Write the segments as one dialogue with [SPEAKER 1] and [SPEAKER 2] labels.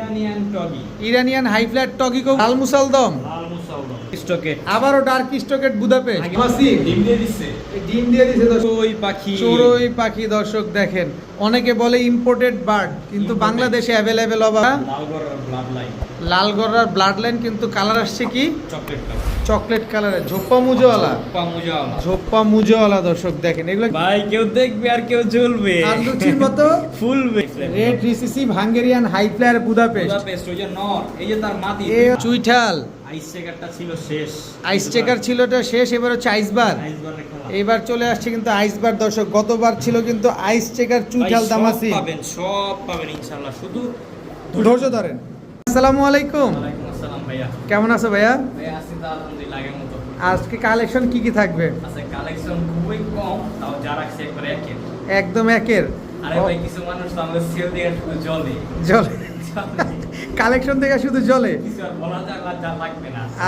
[SPEAKER 1] Iranian টগি।
[SPEAKER 2] Iranian high flat টগি কো লাল মুসালদম
[SPEAKER 1] লাল মুসাউল স্টকে।
[SPEAKER 2] আবারও ডার্ক স্টকেট বুদাপেস্ট।
[SPEAKER 1] ডিম দিয়ে দিচ্ছে।
[SPEAKER 2] ডিম দিয়ে দিছে দর্শক।
[SPEAKER 1] পাখি।
[SPEAKER 2] চড়ুই পাখি দর্শক দেখেন। অনেকে বলে ইম্পোর্টেড বার্ড কিন্তু বাংলাদেশে অ্যাভেলেবেল অবা
[SPEAKER 1] লালগড়ার ব্লাড লাইন
[SPEAKER 2] কিন্তু কালার আসছে কি?
[SPEAKER 1] চকলেট কালার
[SPEAKER 2] চকলেট কালারের ঝোপ্পা মুজোওয়ালা
[SPEAKER 1] পামুজাওয়ালা
[SPEAKER 2] ঝোপ্পা মুজোওয়ালা দর্শক দেখেন। এগুলো
[SPEAKER 1] ভাই কেউ দেখবে আর কেউ
[SPEAKER 2] আর লুচির মতো?
[SPEAKER 1] ফুলবে।
[SPEAKER 2] Red recessive Hungarian high flyer Budapest
[SPEAKER 1] Budapest ওই যে নর এই যে তার
[SPEAKER 2] চুইঠাল।
[SPEAKER 1] আইস চেকারটা ছিল শেষ।
[SPEAKER 2] আইস চেকার ছিল শেষ এবার হচ্ছে আইসবার এবার চলে আসছে কিন্তু আইসবার দর্শক গতবার ছিল কিন্তু আইস চেকার চুইঠাল দামাসি
[SPEAKER 1] পাবেন সব পাবেন ইনশাআল্লাহ। শুধু
[SPEAKER 2] ধৈর্য ধরেন। আসসালামু আলাইকুম।
[SPEAKER 1] ওয়ালাইকুম আসসালাম ভাইয়া।
[SPEAKER 2] কেমন আছো ভাইয়া?
[SPEAKER 1] ভাইয়া আসি আলহামদুলিল্লাহ আগের মতো।
[SPEAKER 2] আজকে কালেকশন কি কি থাকবে?
[SPEAKER 1] আচ্ছা কালেকশন খুবই কম তাও যা রাখছে একবারে একের।
[SPEAKER 2] একদম একের।
[SPEAKER 1] আরে ভাই কিছু মানুষ তো আমাদের সেল দিয়ে শুধু জলে।
[SPEAKER 2] জলে। কালেকশন থেকে শুধু জলে?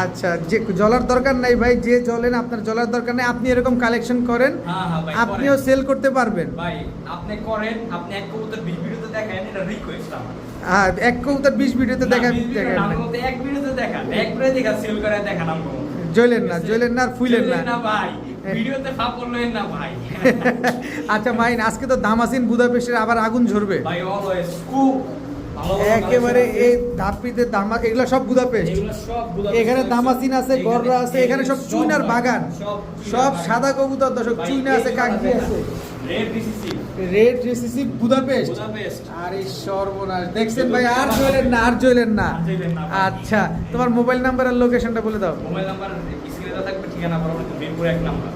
[SPEAKER 2] আচ্ছা যে জলার দরকার নাই ভাই যে জলেন আপনার জলার দরকার নেই আপনি এরকম কালেকশন করেন
[SPEAKER 1] হ্যাঁ হ্যাঁ
[SPEAKER 2] আপনিও সেল করতে পারবেন।
[SPEAKER 1] ভাই আপনি করেন আপনি এক কবুতর ভিডিওতে দেখেন এটা রিকোয়েস্ট আমার।
[SPEAKER 2] হ্যাঁ এক কবুতর বিশ ভিডিওতে দেখা
[SPEAKER 1] না, 20 video
[SPEAKER 2] দেখেন।
[SPEAKER 1] না, আমার মতে এক ভিডিওতে দেখান একবারে দেখা সেল করে দেখান আমগো
[SPEAKER 2] জ্বলেন না জ্বলেন না আর
[SPEAKER 1] জ্বলেন
[SPEAKER 2] না।
[SPEAKER 1] ভাই ভিডিওতে না ভাই।
[SPEAKER 2] আচ্ছা মাইন আজকে তো দামাসিন বুদাপেস্টের আবার আগুন ঝরবে।
[SPEAKER 1] ভাই অলওয়েজ খুব ভালো ভালো
[SPEAKER 2] একেবারে এই ধাপিতে দামা এগুলো সব বুদাপেস্ট। এখানে। দামাসিন আছে গররা আছে এখানে সব চুইনার বাগান।
[SPEAKER 1] সব
[SPEAKER 2] সাদা কবুতর দর্শক চুইনা আছে
[SPEAKER 1] দেখেন।
[SPEAKER 2] আছে?
[SPEAKER 1] Red
[SPEAKER 2] Budapest. আরে সর্বনাশ। দেখছেন ভাই আর না আর না। আচ্ছা তোমার মোবাইল নাম্বার আর লোকেশনটা বলে দাও।
[SPEAKER 1] মোবাইল নাম্বার স্ক্রিনে থাকবে ঠিকানা পরবর্তী মিরপুর এক নাম্বার।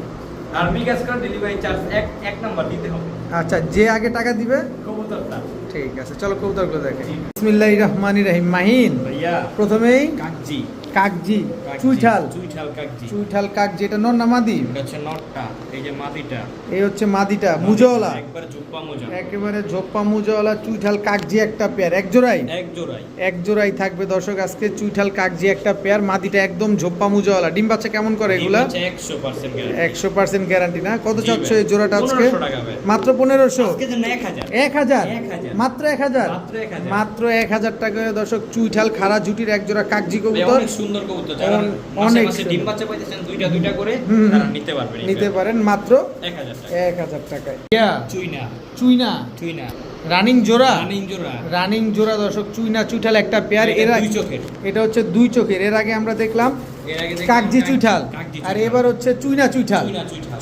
[SPEAKER 1] আর বিকাশ কার্ড ডেলিভারি চার্জ এক এক নাম্বার দিতে হবে।
[SPEAKER 2] আচ্ছা যে আগে টাকা দিবে
[SPEAKER 1] কবুতরটা।
[SPEAKER 2] ঠিক আছে চলো কবুতরগুলো দেখে। বিসমিল্লাহ রহমানির রহিম মাহিন।
[SPEAKER 1] ভাইয়া।
[SPEAKER 2] প্রথমেই
[SPEAKER 1] কাকজি
[SPEAKER 2] কাকজি চুইঠাল।
[SPEAKER 1] চুইঠাল কাকজি।
[SPEAKER 2] চুইঠাল কাকজি এটা নর না মাদি?
[SPEAKER 1] এটা হচ্ছে নটটা এই যে মাটিটা
[SPEAKER 2] এই হচ্ছে মাদিটা মুজওয়ালা।
[SPEAKER 1] একবার জুপ্পা মোজা
[SPEAKER 2] একেবারে ঝোপ্পা মুজওয়ালা চুইঠাল কাকজি একটা পেয়ার। এক জোড়াই?
[SPEAKER 1] এক জোড়াই।
[SPEAKER 2] এক জোড়াই থাকবে দর্শক আজকে চুইঠাল কাকজি একটা পেয়ার মাদিটা একদম ঝোপ্পা মুজওয়ালা। ডিম বাচ্চা কেমন করে এগুলা?
[SPEAKER 1] একশো পার্সেন্ট গ্যারান্টি
[SPEAKER 2] একশো পার্সেন্ট গ্যারান্টি না? কত চাচ্ছ এই জোড়াটা আজকে?
[SPEAKER 1] 1500।
[SPEAKER 2] মাত্র পনেরোশো?
[SPEAKER 1] আজকে জন্য এক হাজার।
[SPEAKER 2] এক হাজার?
[SPEAKER 1] এক হাজার।
[SPEAKER 2] মাত্র এক হাজার?
[SPEAKER 1] মাত্র এক হাজার।
[SPEAKER 2] মাত্র এক হাজার টাকা করে দর্শক চুইঠাল খাড়া জুটির এক জোড়া কাকজি কবুতর।
[SPEAKER 1] সুন্দর কবুতর যারা মাসে
[SPEAKER 2] অনেক
[SPEAKER 1] মাসে ডিম বাচ্চা পাইতেছেন দুইটা দুইটা করে তারা নিতে পারবেন
[SPEAKER 2] নিতে পারেন মাত্র
[SPEAKER 1] এক হাজার টাকা।
[SPEAKER 2] এক হাজার টাকায়। ইয়া,
[SPEAKER 1] চুইনা।
[SPEAKER 2] চুইনা?
[SPEAKER 1] চুইনা।
[SPEAKER 2] রানিং জোড়া?
[SPEAKER 1] রানিং জোড়া।
[SPEAKER 2] রানিং জোড়া দর্শক চুইনা চুইঠাল একটা পেয়ার। এর
[SPEAKER 1] দুই চোখের।
[SPEAKER 2] এটা হচ্ছে দুই চোখের। এর আগে আমরা দেখলাম
[SPEAKER 1] এর আগে দেখলাম
[SPEAKER 2] কাকজি চুইঠাল। আর এবার হচ্ছে চুইনা চুইঠাল।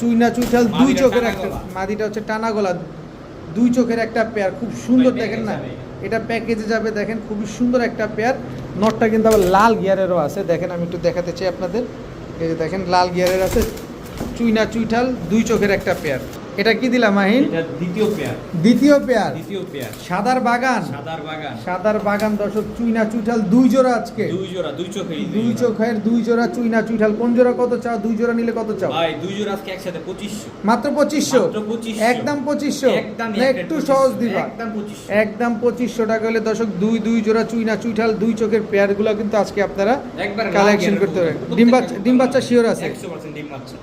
[SPEAKER 1] চুইনা চুইঠাল।
[SPEAKER 2] চুইঠাল দুই চোখের
[SPEAKER 1] টানা
[SPEAKER 2] একটা
[SPEAKER 1] গলা।
[SPEAKER 2] মাদিটা হচ্ছে টানা গলা। দুই চোখের একটা পেয়ার। খুব সুন্দর দেখেন না। এটা প্যাকেজে যাবে, দেখেন খুবই সুন্দর একটা পেয়ার নটটা কিন্তু আবার লাল গিয়ারেরও আছে। দেখেন, আমি একটু দেখাতে চাই আপনাদের। এই যে দেখেন, লাল গিয়ারের আছে। চুইনা চুইঠাল, দুই চোখের একটা পেয়ার এটা কি দিলাম মাহিন?
[SPEAKER 1] দ্বিতীয় পেয়ার।
[SPEAKER 2] দ্বিতীয় পেয়ার?
[SPEAKER 1] দ্বিতীয় পেয়ার।
[SPEAKER 2] সাদার বাগান?
[SPEAKER 1] সাদার বাগান।
[SPEAKER 2] সাদার বাগান দর্শক চুইনা চুইঠাল দুই জোড়া আজকে।
[SPEAKER 1] দুই জোড়া দুই চোখের
[SPEAKER 2] দুই চোখের দুই জোড়া চুইনা চুইঠাল। কোন জোড়া কত চাও? দুই জোড়া নিলে কত চাও?
[SPEAKER 1] ভাই দুই জোড়া আজকে একসাথে পঁচিশশো।
[SPEAKER 2] মাত্র পঁচিশশো?
[SPEAKER 1] মাত্র 2500
[SPEAKER 2] একদম পঁচিশশো?
[SPEAKER 1] একদম
[SPEAKER 2] না একটু সহজ দিবা।
[SPEAKER 1] একদম পঁচিশশো।
[SPEAKER 2] একদম পঁচিশশো টাকা হলে দর্শক দুই দুই জোড়া চুইনা চুইঠাল দুই চোখের পেয়ারগুলো কিন্তু আজকে আপনারা
[SPEAKER 1] একবার
[SPEAKER 2] কালেকশন করতে হবে। ডিম বাচ্চা ডিম বাচ্চা শিওর আছে?
[SPEAKER 1] একশো পার্সেন্ট ডিম বাচ্চা।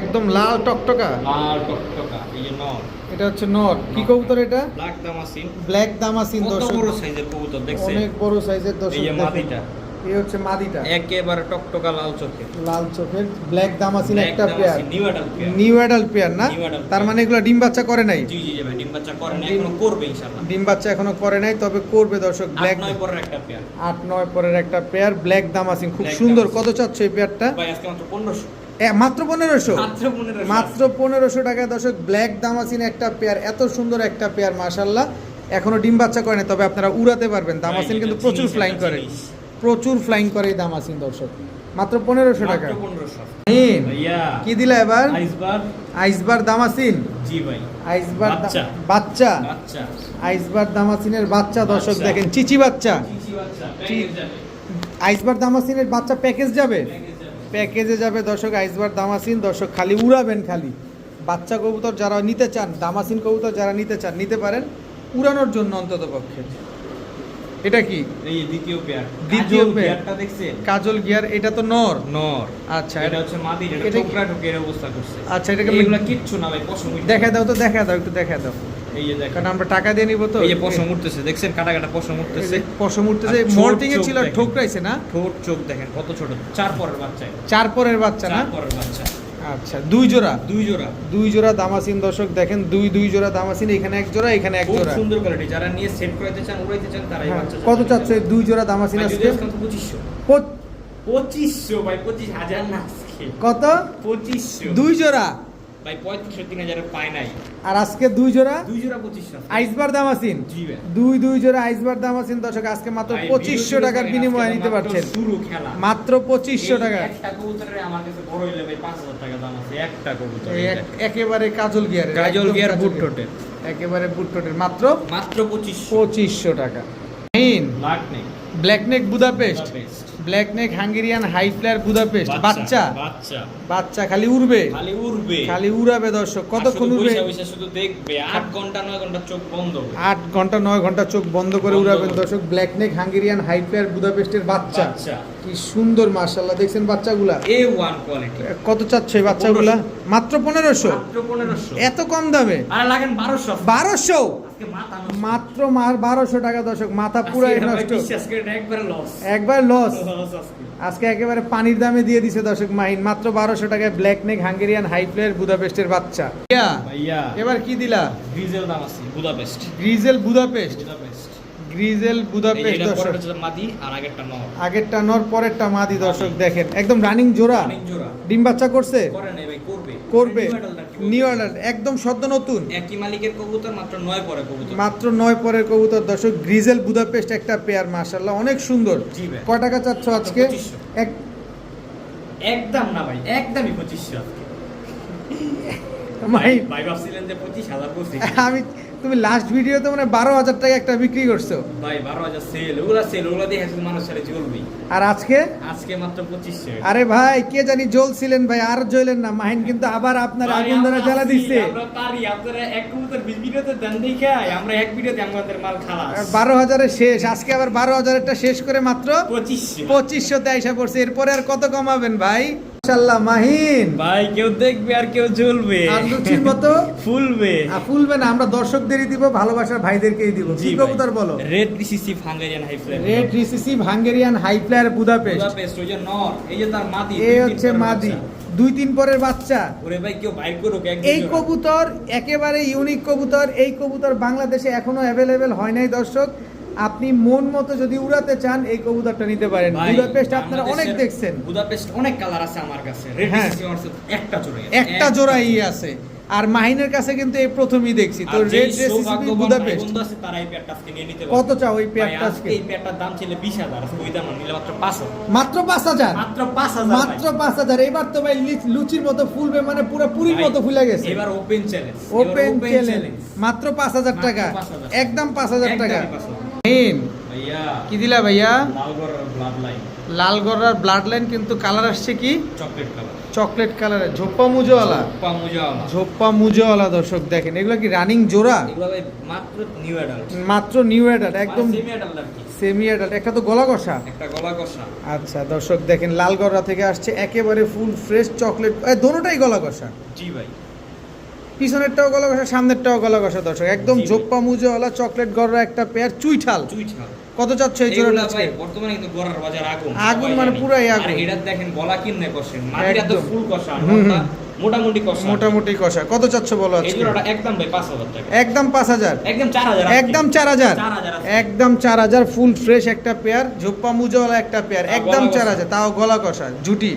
[SPEAKER 2] একদম লাল টকটকা
[SPEAKER 1] লাল টকটকা এই যে নর।
[SPEAKER 2] এটা হচ্ছে নর। কি কবুতর এটা?
[SPEAKER 1] ব্ল্যাক দামাসিন।
[SPEAKER 2] ব্ল্যাক দামাসিন দর্শক।
[SPEAKER 1] বড় সাইজের কবুতর দেখছেন?
[SPEAKER 2] অনেক বড় সাইজের
[SPEAKER 1] এই
[SPEAKER 2] দর্শক
[SPEAKER 1] যে মাদিটা।
[SPEAKER 2] এই হচ্ছে মাদিটা।
[SPEAKER 1] একেবারে টকটকা লাল চোখে
[SPEAKER 2] লাল চোখের। ব্ল্যাক দামাসিন একটা pair.
[SPEAKER 1] new adult pair।
[SPEAKER 2] New adult pair না? তার মানে এগুলো ডিম বাচ্চা করে নাই?
[SPEAKER 1] জি জি ভাই ডিম বাচ্চা করে না
[SPEAKER 2] ডিম-
[SPEAKER 1] এখনও করবে ইনশাআল্লাহ।
[SPEAKER 2] ডিম বাচ্চা এখনও করে নাই তবে করবে দর্শক ব্ল্যাক
[SPEAKER 1] নয় পরের একটা পেয়ার।
[SPEAKER 2] আট নয় পরের একটা পেয়ার ব্ল্যাক দামাসিন। খুব সুন্দর। কত চাচ্ছ এই পেয়ারটা?
[SPEAKER 1] ভাই আজকে মাত্র পনেরোশো।
[SPEAKER 2] এ, মাত্র পনেরোশো?
[SPEAKER 1] মাত্র পনেরোশো।
[SPEAKER 2] টাকায় দর্শক ব্ল্যাক দামাসিন একটা পেয়ার এত সুন্দর একটা পেয়ার মাশাল্লাহ এখনও ডিম বাচ্চা করে না তবে আপনারা উড়াতে পারবেন। দামাসিন
[SPEAKER 1] এটা
[SPEAKER 2] কিন্তু প্রচুর ফ্লাইং করে। প্রচুর ফ্লাইং করে এই দামাসিন দর্শক। মাত্র পনেরোশো টাকা। কি দিলা এবার?
[SPEAKER 1] আইসবার।
[SPEAKER 2] দামাসিন আইসবার
[SPEAKER 1] বাচ্চা।
[SPEAKER 2] আইসবার দামাসিনের বাচ্চা দর্শক দেখেন চিচি বাচ্চা। আইসবার দামাসিনের বাচ্চা প্যাকেজ যাবে?
[SPEAKER 1] প্যাকেজ যাবে
[SPEAKER 2] দর্শক আইসবার দামাসিন দর্শক খালি উড়াবেন খালি। বাচ্চা কবুতর যারা নিতে চান দামাসিন কবুতর যারা নিতে চান নিতে পারেন উড়ানোর জন্য অন্তত পক্ষে। এটা কি?
[SPEAKER 1] এই দ্বিতীয় পেয়ার
[SPEAKER 2] দ্বিতীয়
[SPEAKER 1] কাজল পেয়ারটা দেখছেন?
[SPEAKER 2] কাজল গিয়ার এটা তো নর।
[SPEAKER 1] নর।
[SPEAKER 2] আচ্ছা
[SPEAKER 1] এটা হচ্ছে মাদি এটা অবস্থা করছে।
[SPEAKER 2] আচ্ছা এটাকে
[SPEAKER 1] এগুলা কিচ্ছু না ভাই পশম
[SPEAKER 2] দেখা দাও তো দেখা দাও একটু দেখা দাও।
[SPEAKER 1] এই যে দেখেন।
[SPEAKER 2] আমরা টাকা দিয়ে নিব তো।
[SPEAKER 1] এই যে পশম উঠতেছে দেখছেন কাটা কাটা পশম উঠতেছে।
[SPEAKER 2] পশম উঠতেছে
[SPEAKER 1] আর
[SPEAKER 2] এ ছিল ঠোকরাইছে না?
[SPEAKER 1] ঠোঁট চোখ দেখেন কত ছোট। চার পরের বাচ্চা
[SPEAKER 2] চার পরের বাচ্চা না?
[SPEAKER 1] চার পরের বাচ্চা।
[SPEAKER 2] আচ্ছা দুই জোড়া?
[SPEAKER 1] দুই জোড়া।
[SPEAKER 2] দুই জোড়া দামাসিন দর্শক দেখেন দুই দুই জোড়া দামাসিন এখানে এক জোড়া এখানে এক জোড়া।
[SPEAKER 1] সুন্দর কোয়ালিটি যারা নিয়ে সেট করাইতে চান উড়াইতে চান তারাই
[SPEAKER 2] হ্যাঁ,
[SPEAKER 1] বাচ্চা
[SPEAKER 2] কত চাচ্ছে। দুই জোড়া দামাসিন আজকে?
[SPEAKER 1] পঁচিশশো।
[SPEAKER 2] পো-
[SPEAKER 1] পঁচিশশো ভাই পঁচিশ হাজার না আজকে।
[SPEAKER 2] কত?
[SPEAKER 1] পঁচিশশো।
[SPEAKER 2] দুই জোড়া?
[SPEAKER 1] ভাই পঁয়ত্রিশশো তিন হাজারে পায় নাই।
[SPEAKER 2] আর আজকে দুই জোড়া?
[SPEAKER 1] দুই জোড়া পঁচিশশো
[SPEAKER 2] আইসবার দামাসিন
[SPEAKER 1] জি
[SPEAKER 2] দুই দুই জোড়া আইসবার দামাসিন দর্শক আজকে মাত্র পঁচিশশো টাকার বিনিময়ে নিতে পারছেন।
[SPEAKER 1] শুরু খেলা।
[SPEAKER 2] মাত্র পঁচিশশো টাকা।
[SPEAKER 1] একটা কবুতরের আমার কাছে বড় হইলে ভাই পাঁচ হাজার টাকা দাম আছে। একটা কবুতর
[SPEAKER 2] একেবারে কাজল গিয়ার
[SPEAKER 1] গাজল গিয়ার বুট টোটেল
[SPEAKER 2] একেবারে বুট টোটের মাত্র
[SPEAKER 1] মাত্র পঁচিশশো।
[SPEAKER 2] পঁচিশশো টাকা। Main.
[SPEAKER 1] Lakh
[SPEAKER 2] black neck Budapest. Black neck Hungarian high flyer Budapest বাচ্চা
[SPEAKER 1] বাচ্চা।
[SPEAKER 2] বাচ্চা। খালি উড়বে।
[SPEAKER 1] খালি উড়বে।
[SPEAKER 2] খালি উড়াবে দর্শক। কতক্ষণ উড়বে?
[SPEAKER 1] শুধু দেখবে। আট ঘণ্টা নয় ঘণ্টা চোখ বন্ধ
[SPEAKER 2] আট ঘণ্টা নয় ঘণ্টা চোখ বন্ধ করে উড়াবেন দর্শক। Black neck Hungarian high flyer বুদাপেস্টের বাচ্চা। কি সুন্দর মার্শাল্লাহ দেখছেন বাচ্চাগুলা?
[SPEAKER 1] এ ওয়ান কোয়ালিটি
[SPEAKER 2] কত চাচ্ছে বাচ্চাগুলা? মাত্র পনেরোশো?
[SPEAKER 1] মাত্র পনেরোশো।
[SPEAKER 2] এত কম দামে?
[SPEAKER 1] আর লাগেন বারোশো।
[SPEAKER 2] বারোশো?
[SPEAKER 1] আজকে মাথা নষ্ট।
[SPEAKER 2] মাত্র মার বারোশো টাকা দর্শক মাথা পুরাই নষ্ট।
[SPEAKER 1] একবারে লস
[SPEAKER 2] একবার লস
[SPEAKER 1] লস আজকে।
[SPEAKER 2] একেবারে পানির দামে দিয়ে দিছে দর্শক মাহিন মাত্র বারোশো টাকায় black neck Hungarian high flyer বুদাপেস্টের বাচ্চা। এবার কি দিলা?
[SPEAKER 1] ডিজেল দাম আছে Budapest
[SPEAKER 2] grizzle Budapest
[SPEAKER 1] Budapest
[SPEAKER 2] grizzle Budapest দর্শক।
[SPEAKER 1] মাদি আর আগেরটা নর।
[SPEAKER 2] আগেরটা নর পরেরটা মাদি দর্শক দেখেন। একদম রানিং জোড়া। ডিম বাচ্চা করছে?
[SPEAKER 1] করে ভাই করবে।
[SPEAKER 2] করবে।
[SPEAKER 1] কি?
[SPEAKER 2] নিউ অর্ডার একদম সদ্য নতুন।
[SPEAKER 1] একই মালিকের কবুতর মাত্র নয় পরে কবুতর।
[SPEAKER 2] মাত্র নয় পরের কবুতর। দর্শক গ্রিজেল বুদাপেস্ট একটা পেয়ার মাশাল্লাহ অনেক সুন্দর। কয় টাকা চাচ্ছ আজকে? এক
[SPEAKER 1] একদম না ভাই একদমই পঁচিশশো আজকে।
[SPEAKER 2] ভাই
[SPEAKER 1] ভাই ভাবছিলেন যে পঁচিশ হাজার
[SPEAKER 2] আমি তুমি লাস্ট ভিডিওতে মানে বারো হাজার টাকা একটা বিক্রি করছ।
[SPEAKER 1] ভাই বারো হাজার সেল ওগুলা সেল ওগুলা দিয়ে মানুষ সাথে চলবেই
[SPEAKER 2] আর আজকে?
[SPEAKER 1] আজকে মাত্র পঁচিশশো
[SPEAKER 2] আরে ভাই কে জানি জ্বলছিলেন ভাই আর জ্বলেন না। মাহিন কিন্তু আবার আপনার আগুন
[SPEAKER 1] আমরা
[SPEAKER 2] জ্বালা দিচ্ছে
[SPEAKER 1] আমরা পারি আপনারা এক কবুতর বিশ ভিডিওতে দেন দেখাই আমরা এক ভিডিওতে আমাদের মাল খালাস।
[SPEAKER 2] বারো হাজারের শেষ আজকে আবার বারো হাজারেরটা শেষ করে মাত্র
[SPEAKER 1] পঁচিশশো
[SPEAKER 2] পঁচিশশোতে আইসা পড়ছে এরপরে আর কত কমাবেন ভাই? মাহিন।
[SPEAKER 1] ভাই কেউ দেখবে আর কেউ জ্বলবে
[SPEAKER 2] আর লুচির মতো?
[SPEAKER 1] ফুলবে।
[SPEAKER 2] আর ফুলবে না আমরা দর্শকদেরই দিব ভালোবাসার ভাইদেরকেই দিব। কি কবুতর বলো?
[SPEAKER 1] রেড ডিসিসি Hungarian high flame
[SPEAKER 2] red recessive Hungarian high flyer Budapest
[SPEAKER 1] Budapest ওই যে নর এই যে তার মাদি
[SPEAKER 2] এই হচ্ছে মাদি। দুই তিন পরের বাচ্চা।
[SPEAKER 1] ওরে ভাই কেউ করুক
[SPEAKER 2] এই কবুতর একেবারে ইউনিক কবুতর এই কবুতর বাংলাদেশে এখনও অ্যাভেলেবেল হয় নাই দর্শক। আপনি মন মতো যদি উড়াতে চান এই কবুতরটা নিতে পারেন। বুদাপেস্ট আপনারা অনেক দেখছেন।
[SPEAKER 1] বুদাপেস্ট অনেক কালার আছে আমার কাছে।
[SPEAKER 2] হ্যাঁ।
[SPEAKER 1] একটা আছে।
[SPEAKER 2] একটা জোড়াই আছে। আর মাহিনের কাছে কিন্তু এই প্রথমই দেখছি। তো
[SPEAKER 1] আর
[SPEAKER 2] রেড রেসিপি বুদাপেস্ট।
[SPEAKER 1] তারা এই পেয়ারটা আজকে নিয়ে নিতে
[SPEAKER 2] কত চাও এই
[SPEAKER 1] ভাই, আজকে এই পেয়ারটার দাম ছিল 20000 আজকে ওই দাম নিলে মাত্র 5000
[SPEAKER 2] মাত্র পাঁচ হাজার?
[SPEAKER 1] মাত্র 5000
[SPEAKER 2] মাত্র পাঁচ হাজার। এবার তো ভাই লুচির মতো ফুলবে মানে পুরো পুরীর মতো ফুলে গেছে।
[SPEAKER 1] এবার ওপেন চ্যালেঞ্জ
[SPEAKER 2] ওপেন চ্যালেঞ্জ মাত্র পাঁচ হাজার
[SPEAKER 1] মাত্র
[SPEAKER 2] টাকা। একদম পাঁচ হাজার টাকা।
[SPEAKER 1] একদমই 5000
[SPEAKER 2] মেন কি দিলা ভাইয়া?
[SPEAKER 1] লালগড় ব্লাড লাইন
[SPEAKER 2] কিন্তু কালার আসছে কি?
[SPEAKER 1] চকলেট কালার
[SPEAKER 2] চকলেট কালারের ঝোপ্পা মুজোওয়ালা। ঝোপ্পা মুজোওয়ালা। দর্শক দেখেন। এগুলো কি রানিং জোড়া?
[SPEAKER 1] মাত্র নিউ অ্যাডাল্ট
[SPEAKER 2] মাত্র নিউ অ্যাডাল্ট একদম
[SPEAKER 1] সেমি অ্যাডাল্ট
[SPEAKER 2] সেমি অ্যাডাল্ট একটা তো গলা কষা।
[SPEAKER 1] একটা গলা কষা।
[SPEAKER 2] আচ্ছা দর্শক দেখেন লালগড়া থেকে আসছে একেবারে ফুল ফ্রেশ চকলেট দোনোটাই গলা কষা।
[SPEAKER 1] জি ভাই।
[SPEAKER 2] পিছনেরটাও গলা কষা সামনেরটাও গলা কষা দর্শক। একদম। ঝোপ্পা মুজোওয়ালা চকলেট গড়া একটা পেয়ার চুইঠাল।
[SPEAKER 1] চুই ছাল
[SPEAKER 2] কত চাচ্ছ এই জোড়াটা আজকে?
[SPEAKER 1] বর্তমানে কিন্তু গড়ার বাজার আগুন।
[SPEAKER 2] আগুন মানে। পুরাই
[SPEAKER 1] আর
[SPEAKER 2] আগুন।
[SPEAKER 1] এটা দেখেন গলা কিনে কষেন মাটিটা তো ফুল কষা মোটামুটি কষা।
[SPEAKER 2] মোটামুটি কষা। কত চাচ্ছ বলো
[SPEAKER 1] এই
[SPEAKER 2] আজকে?
[SPEAKER 1] জোড়াটা একদম ভাই 5000 টাকা।
[SPEAKER 2] একদম পাঁচ হাজার।
[SPEAKER 1] একদম 4000
[SPEAKER 2] একদম চার হাজার।
[SPEAKER 1] 4000
[SPEAKER 2] একদম চার হাজার ফুল ফ্রেশ একটা পেয়ার ঝোপ্পা মুজোওয়ালা একটা পেয়ার একদম
[SPEAKER 1] গলা
[SPEAKER 2] চার
[SPEAKER 1] কষা।
[SPEAKER 2] হাজার। তাও গলা কষা জুটি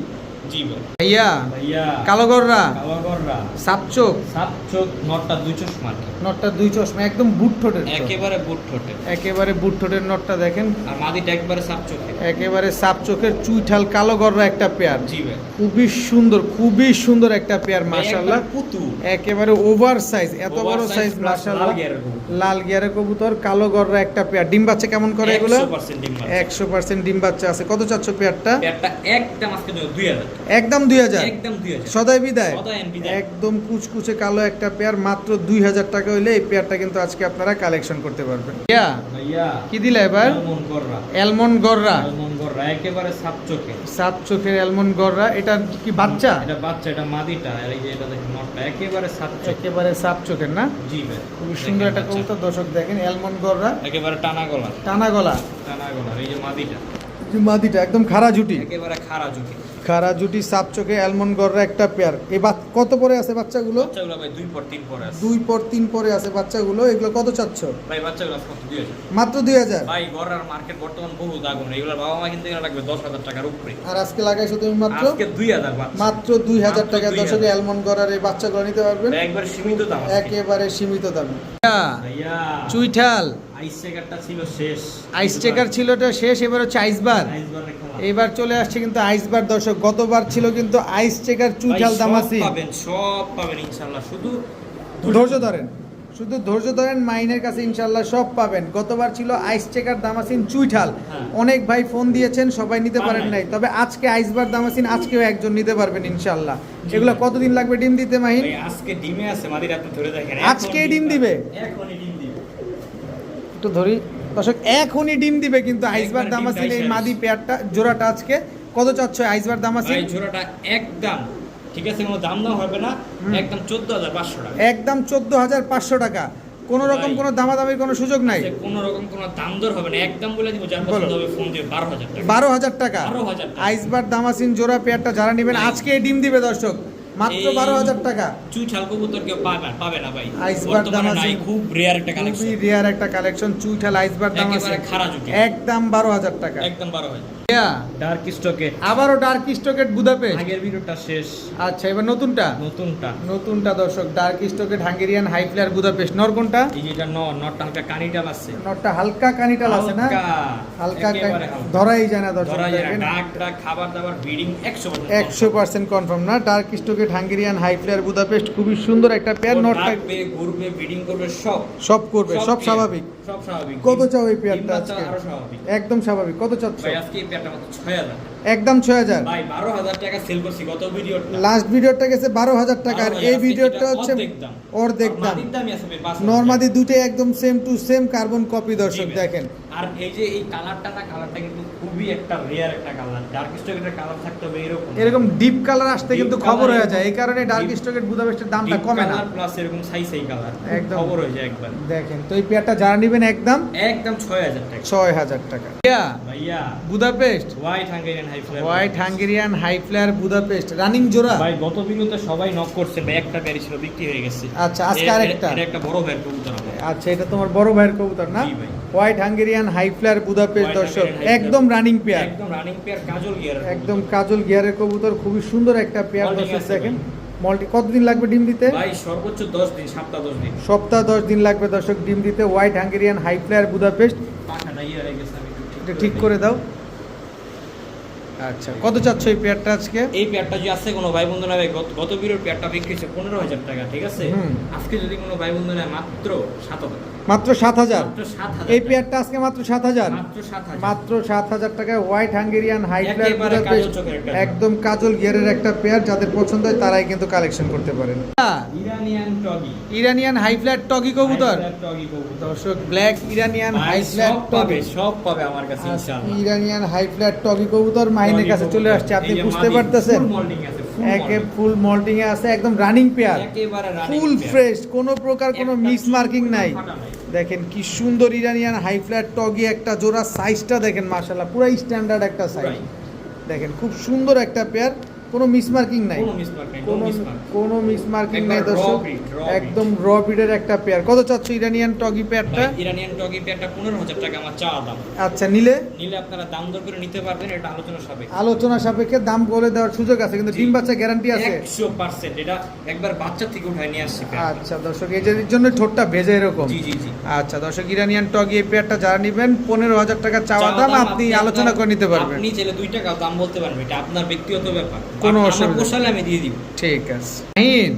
[SPEAKER 1] জি
[SPEAKER 2] ভাইয়া
[SPEAKER 1] ভাইয়া।
[SPEAKER 2] কালো গররা
[SPEAKER 1] কালো গড়রা
[SPEAKER 2] সাপচোক
[SPEAKER 1] সাত চোখ নটটা দুই চশমা
[SPEAKER 2] নটটা দুই চশমা একদম বুট ঠোঁটের
[SPEAKER 1] একেবারে বুট ঠোঁটে
[SPEAKER 2] একেবারে বুট ঠোঁটের নটটা দেখেন।
[SPEAKER 1] আর মাদিটা একবারে সাত চোখে
[SPEAKER 2] একেবারে সাপ চোখের চুইঠাল কালো গররা একটা পেয়ার।
[SPEAKER 1] জি ভাই।
[SPEAKER 2] খুবই সুন্দর খুবই সুন্দর একটা পেয়ার
[SPEAKER 1] পুতু
[SPEAKER 2] একেবারে ওভার সাইজ এত বড় সাইজ
[SPEAKER 1] plus লাল গিয়ারের কবুতর।
[SPEAKER 2] কালো গররা একটা পেয়ার। ডিম বাচ্চা কেমন করে এগুলো?
[SPEAKER 1] 100% ডিম বাচ্চা।
[SPEAKER 2] একশো পার্সেন্ট ডিম বাচ্চা আছে। কত চাচ্ছ পেয়ারটা?
[SPEAKER 1] পেয়ারটা একটা
[SPEAKER 2] একদম দুই হাজার।
[SPEAKER 1] একদম দুই হাজার।
[SPEAKER 2] সদাই বিদায়।
[SPEAKER 1] বিদায়।
[SPEAKER 2] একদম কুচকুচে কালো একটা পেয়ার মাত্র দুই হাজার টাকা হইলে এই পেয়ারটা কিন্তু আজকে আপনারা কালেকশন করতে পারবেন। কি দিলে এবার?
[SPEAKER 1] মন
[SPEAKER 2] অ্যালমন্ড গররা।
[SPEAKER 1] একেবারে সাত চোখে।
[SPEAKER 2] সাত চোখের অ্যালমন্ড গররা এটা কি বাচ্চা?
[SPEAKER 1] এটা বাচ্চা এটা মাদিটা এই যে এটা দেখুন নটটা একেবারে সাত চোখে।
[SPEAKER 2] একেবারে সাত চোখের না?
[SPEAKER 1] জি ভাই
[SPEAKER 2] খুবই সুন্দর একটা
[SPEAKER 1] দেখেন বাচ্চা।
[SPEAKER 2] কবুতর দর্শক দেখেন অ্যালমন্ড গররা।
[SPEAKER 1] একেবারে টানা গলা।
[SPEAKER 2] টানা গলা।
[SPEAKER 1] টানা গলা এই যে মাদিটা।
[SPEAKER 2] মাদিটা একদম খাড়া জুটি
[SPEAKER 1] একেবারে খাড়া চোখে
[SPEAKER 2] খাড়া জুটি সাপ চোখে অ্যালমন্ড গররা একটা পেয়ার এই কত পরে আছে বাচ্চাগুলো?
[SPEAKER 1] বাচ্চাগুলো ভাই দুই পর তিন পরে আছে।
[SPEAKER 2] দুই পর তিন পরে আছে বাচ্চাগুলো এগুলো কত চাচ্ছ?
[SPEAKER 1] ভাই বাচ্চাগুলো কত দুই হাজার।
[SPEAKER 2] মাত্র দুই হাজার?
[SPEAKER 1] ভাই গড়ার মার্কেট বর্তমান বহু দাগুন এগুলোর বাবা মা কিন্তু এগুলো লাগবে দশ হাজার টাকার উপরে।
[SPEAKER 2] আর আজকে লাগাইছো তুমি মাত্র?
[SPEAKER 1] আজকে দুই হাজার বাচ্চা।
[SPEAKER 2] মাত্র দুই হাজার
[SPEAKER 1] মাত্র
[SPEAKER 2] টাকা
[SPEAKER 1] 2000
[SPEAKER 2] দর্শক অ্যালমন্ড গড়ার এই বাচ্চাগুলো নিতে পারবেন?
[SPEAKER 1] ভাই একবার সীমিত দাম।
[SPEAKER 2] একেবারে সীমিত দামে।
[SPEAKER 1] ভাইয়া।
[SPEAKER 2] চুইঠাল।
[SPEAKER 1] আইস চেকারটা ছিল শেষ।
[SPEAKER 2] আইস চেকার ছিল শেষ এবার হচ্ছে আইসবার। এবার চলে আসছে কিন্তু আইসবার দর্শক গতবার ছিল কিন্তু আইস চেকার চুইঠাল দামাসি।
[SPEAKER 1] পাবেন সব পাবেন ইনশাআল্লাহ শুধু
[SPEAKER 2] ধৈর্য ধরেন। শুধু ধৈর্য ধরেন মাইনের কাছে ইনশাল্লাহ সব পাবেন। গতবার ছিল আইস চেকার দামাসিন চুইঠাল।
[SPEAKER 1] হ্যাঁ।
[SPEAKER 2] অনেক ভাই ফোন দিয়েছেন সবাই নিতে পারেন
[SPEAKER 1] নাই।
[SPEAKER 2] তবে আজকে আইসবার দামাসিন আজকেও একজন নিতে পারবেন ইনশাল্লাহ এগুলো কতদিন লাগবে ডিম দিতে মাহিন?
[SPEAKER 1] আজকে ডিমে আছে মাদির আপনি ধরে দেখেন
[SPEAKER 2] আজকেই
[SPEAKER 1] এখন
[SPEAKER 2] ডিম দিবে?
[SPEAKER 1] এখনই ডিম দিবে।
[SPEAKER 2] একটু ধরি। দর্শক এখনই ডিম দিবে কিন্তু আইসবার দামাসিন এই মাদি পেয়ারটা জোড়াটা আজকে। কত চাচ্ছ আইসবার দামাসিন?
[SPEAKER 1] ভাই জোড়াটা একদম। ঠিক আছে কোনো দাম দাম হবে না। একদম চোদ্দ হাজার পাঁচশো টাকা।
[SPEAKER 2] একদম চোদ্দ হাজার পাঁচশো টাকা। কোনো রকম। কোনো দামাদামির কোনো সুযোগ নাই?
[SPEAKER 1] সে কোনো রকম কোনো দাম দর হবে না। একদম বলে দিব যার পছন্দ হবে ফোন দিয়ে বারো হাজার টাকা।
[SPEAKER 2] বারো হাজার টাকা।
[SPEAKER 1] 12,000 টাকা।
[SPEAKER 2] আইসবার দামাসিন জোড়া পেয়ারটা যারা নেবেন আজকে ডিম দিবে দর্শক। মাত্র বারো হাজার টাকা।
[SPEAKER 1] চুইঠাল কবুতর কেউ পাবে পাবে না ভাই।
[SPEAKER 2] আইসবার
[SPEAKER 1] বর্তমানে
[SPEAKER 2] দাম আছে।
[SPEAKER 1] খুব রেয়ার একটা
[SPEAKER 2] খুবই রেয়ার একটা কালেকশন চুইঠাল আইসবার দাম আছে।
[SPEAKER 1] একেবারে জুটি।
[SPEAKER 2] একদম বারো হাজার টাকা।
[SPEAKER 1] একদম বারো হাজার।
[SPEAKER 2] ইয়া,
[SPEAKER 1] ডার্ক স্টকে
[SPEAKER 2] আবারও ডার্ক স্টকেট বুদাপেস্ট
[SPEAKER 1] আগের ভিডিওটা শেষ।
[SPEAKER 2] আচ্ছা এবার নতুনটা?
[SPEAKER 1] নতুনটা।
[SPEAKER 2] নতুনটা দর্শক ডার্ক স্টকেট হাঙ্গেরিয়ান হাই ফ্লেয়ার বুদাপেস্ট নর কোনটা?
[SPEAKER 1] এই যেটা ন নটটা হালকা কানিটাল আছে।
[SPEAKER 2] নরটা হালকা কানিটাল আছে না?
[SPEAKER 1] হালকা।
[SPEAKER 2] ধরাই যায় না দর্শক
[SPEAKER 1] ধরা যায় না, ডাক ডাক খাবার দাবার ব্রিডিং একশো
[SPEAKER 2] একশো পার্সেন্ট কনফার্ম না ডার্ক স্টকেট হাঙ্গেরিয়ান হাই ফ্লেয়ার বুদাপেস্ট খুবই সুন্দর একটা পেয়ার নট
[SPEAKER 1] ডাকবে ঘুরবে ব্রিডিং করবে সব।
[SPEAKER 2] সব করবে সব স্বাভাবিক।
[SPEAKER 1] সব স্বাভাবিক।
[SPEAKER 2] কত চাও এই পেয়ারটা আজকে? একদম স্বাভাবিক। কত চাচ্ছ?
[SPEAKER 1] ভাই আজকে এই পেয়ারটা মাত্র ছয় হাজার।
[SPEAKER 2] একদম ছয় হাজার।
[SPEAKER 1] ভাই বারো হাজার টাকা সেল করছি গত ভিডিওটা।
[SPEAKER 2] লাস্ট ভিডিওটা গেছে বারো হাজার টাকা আর এই ভিডিওটা হচ্ছে ওর দেখতাম নর্মাদি দুটোই একদম same to same carbon copy দর্শক দেখেন।
[SPEAKER 1] আর এই যে এই কালারটা না কালারটা কিন্তু খুবই একটা রেয়ার একটা কালার ডার্ক স্টকের কালার থাকতে হবে এরকম।
[SPEAKER 2] এরকম ডিপ কালার আসতে কিন্তু খবর হয়ে যায়। এই কারণে ডার্ক স্টকের বুদাপেস্টের দামটা কমে না।
[SPEAKER 1] প্লাস এরকম সাই সাই কালার
[SPEAKER 2] একদম।
[SPEAKER 1] খবর হয়ে যায় একবার।
[SPEAKER 2] দেখেন তো এই পেয়ারটা যারা নেবেন একদম?
[SPEAKER 1] একদম ছয় হাজার টাকা।
[SPEAKER 2] ছয় হাজার টাকা।
[SPEAKER 1] ভাইয়া ভাইয়া।
[SPEAKER 2] Budapest
[SPEAKER 1] white Hungarian high flyer
[SPEAKER 2] white Hungarian high flyer Budapest running জোড়া?
[SPEAKER 1] ভাই গত ভিডিওতে সবাই নক করছে। ভাই একটা প্যারি ছিল বিক্রি হয়ে গেছে।
[SPEAKER 2] আচ্ছা, আজকে আরেকটা।
[SPEAKER 1] এটা একটা বড় ভাইয়ের কবুতর
[SPEAKER 2] আচ্ছা এটা তোমার বড় ভাইয়ের কবুতর না?
[SPEAKER 1] জি ভাই।
[SPEAKER 2] White Hungarian high flyer Budapest দর্শক একদম রানিং পেয়ার
[SPEAKER 1] একদম রানিং পেয়ার কাজল গিয়ার
[SPEAKER 2] একদম কাজল গিয়ারের কবুতর খুবই সুন্দর একটা পেয়ার দর্শক দেখেন। মল্টি কতদিন লাগবে ডিম দিতে?
[SPEAKER 1] ভাই সর্বোচ্চ 10 দিন সপ্তাহ 10 দিন।
[SPEAKER 2] সপ্তাহ দশ দিন লাগবে দর্শক ডিম দিতে। White Hungarian high flyer Budapest এটা ঠিক করে দাও। আচ্ছা কত চাচ্ছ এই পেয়ারটা আজকে?
[SPEAKER 1] এই পেয়ারটা যদি আছে কোনো ভাই বন্ধু নেবে গত বিরোর পেয়ারটা বিক্রি হচ্ছে পনেরো হাজার টাকা ঠিক আছে? আজকে যদি কোনো ভাই বন্ধু নেয় মাত্র সাত হাজার
[SPEAKER 2] মাত্র সাত হাজার। এই পেয়ারটা আজকে মাত্র সাত হাজার।
[SPEAKER 1] মাত্র সাত হাজার।
[SPEAKER 2] টাকায় হোয়াইট হাঙ্গেরিয়ান হাই ফ্লেয়ার
[SPEAKER 1] একেবারে কাজল চোখের একটা। পেয়ার।
[SPEAKER 2] একদম কাজল গিয়ারের একটা পেয়ার যাদের পছন্দ হয় তারাই কিন্তু কালেকশন করতে পারেন।
[SPEAKER 1] ইরানিয়ান
[SPEAKER 2] হাই ফ্ল্যাট টগি কবুতর। দর্শক ব্ল্যাক ইরানিয়ান হাই ফ্ল্যাট টগি।
[SPEAKER 1] সব পাবে আমার কাছে
[SPEAKER 2] ইরানিয়ান হাই ফ্ল্যাট টগি কবুতর মাইনের কাছে চলে আসছে। আপনি বুঝতে পারতেছেন?
[SPEAKER 1] full আছে,
[SPEAKER 2] একে ফুল মল্টিং এ আছে একদম রানিং পেয়ার ফুল ফ্রেশ কোনো প্রকার কোনো মিস মার্কিং নাই। দেখেন কি সুন্দর ইরানিয়ান হাই ফ্ল্যাট টগি একটা জোড়া সাইজটা দেখেন মাশাআল্লাহ পুরো স্ট্যান্ডার্ড একটা সাইজ দেখেন খুব সুন্দর একটা পেয়ার কোনো মিস মার্কিং নাই।
[SPEAKER 1] কোনো।
[SPEAKER 2] মিস মার্কিং নাই দর্শক। একদম র বিডের একটা পেয়ার কত চাচ্ছ ইরানিয়ান টগি পেয়ারটা
[SPEAKER 1] ইরানিয়ান টগি পেয়ারটা পনেরো হাজার টাকা আমার চাওয়া দাম।
[SPEAKER 2] আচ্ছা নিলে?
[SPEAKER 1] নিলে আপনারা দাম দর করে নিতে পারবেন এটা আলোচনা সাপেক্ষে।
[SPEAKER 2] আলোচনা সাপেক্ষে দাম বলে দেওয়ার সুযোগ আছে কিন্তু ডিম বাচ্চা গ্যারান্টি আছে।
[SPEAKER 1] একশো পার্সেন্ট এটা একবার বাচ্চা থেকে উঠায় নিয়ে আসছে
[SPEAKER 2] আচ্ছা দর্শক এর জন্য ঠোঁটটা ভেজে এরকম।
[SPEAKER 1] জি জি জি।
[SPEAKER 2] আচ্ছা দর্শক ইরানিয়ান টগি এই পেয়ারটা যারা নেবেন পনেরো হাজার টাকা চাওয়া দাম আপনি আলোচনা করে নিতে পারবেন।
[SPEAKER 1] আপনি চাইলে দুই টাকা দাম বলতে পারবেন এটা আপনার ব্যক্তিগত ব্যাপার।
[SPEAKER 2] কোনো অসুবিধা
[SPEAKER 1] পোষালে আমি দিয়ে দিব।
[SPEAKER 2] ঠিক আছে।